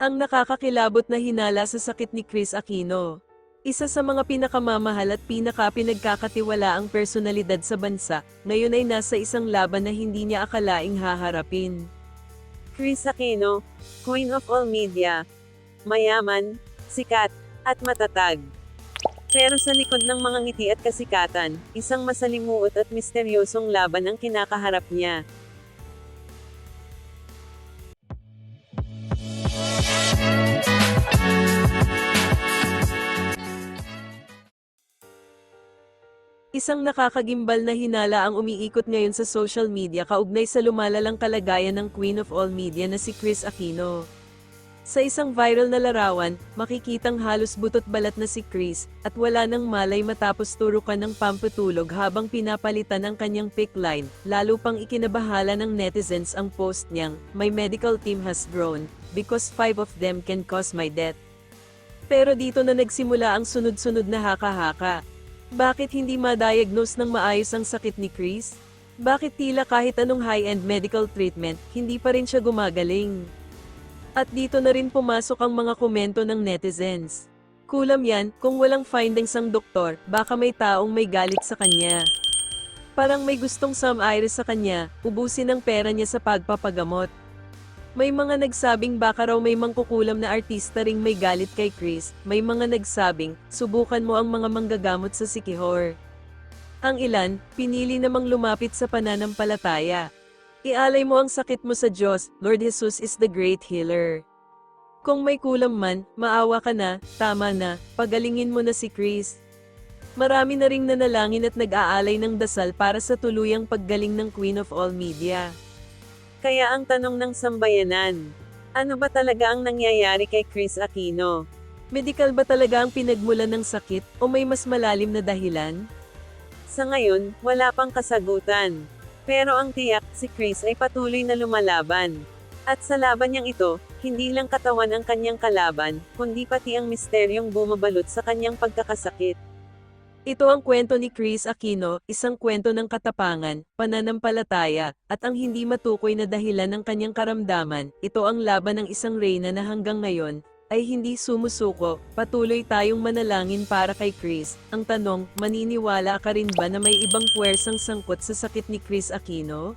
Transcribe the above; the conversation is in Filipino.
Ang nakakakilabot na hinala sa sakit ni Chris Aquino. Isa sa mga pinakamamahal at pinaka-pinagkakatiwala ang personalidad sa bansa, ngayon ay nasa isang laban na hindi niya akalaing haharapin. Chris Aquino, Queen of all media. Mayaman, sikat, at matatag. Pero sa likod ng mga ngiti at kasikatan, isang masalimuot at misteryosong laban ang kinakaharap niya. Isang nakakagimbal na hinala ang umiikot ngayon sa social media kaugnay sa lumalalang kalagayan ng Queen of All Media na si Chris Aquino. Sa isang viral na larawan, makikitang halos butot balat na si Chris, at wala nang malay matapos turukan ng pampatulog habang pinapalitan ang kanyang pick line, lalo pang ikinabahala ng netizens ang post niyang, My medical team has grown, because five of them can cause my death. Pero dito na nagsimula ang sunod-sunod na haka-haka. Bakit hindi ma-diagnose ng maayos ang sakit ni Chris? Bakit tila kahit anong high-end medical treatment, hindi pa rin siya gumagaling? At dito na rin pumasok ang mga komento ng netizens. Kulam yan, kung walang findings ang doktor, baka may taong may galit sa kanya. Parang may gustong some iris sa kanya, ubusin ang pera niya sa pagpapagamot. May mga nagsabing baka raw may mangkukulam na artista ring may galit kay Chris, may mga nagsabing, subukan mo ang mga manggagamot sa sikihor. Ang ilan, pinili namang lumapit sa pananampalataya. Ialay mo ang sakit mo sa Diyos, Lord Jesus is the great healer. Kung may kulam man, maawa ka na, tama na, pagalingin mo na si Chris. Marami na ring nanalangin at nag-aalay ng dasal para sa tuluyang paggaling ng Queen of All Media. Kaya ang tanong ng sambayanan, ano ba talaga ang nangyayari kay Chris Aquino? Medical ba talaga ang pinagmulan ng sakit o may mas malalim na dahilan? Sa ngayon, wala pang kasagutan. Pero ang tiyak, si Chris ay patuloy na lumalaban. At sa laban niyang ito, hindi lang katawan ang kanyang kalaban, kundi pati ang misteryong bumabalot sa kanyang pagkakasakit. Ito ang kwento ni Chris Aquino, isang kwento ng katapangan, pananampalataya, at ang hindi matukoy na dahilan ng kanyang karamdaman. Ito ang laban ng isang reyna na hanggang ngayon, ay hindi sumusuko, patuloy tayong manalangin para kay Chris. Ang tanong, maniniwala ka rin ba na may ibang puwersang sangkot sa sakit ni Chris Aquino?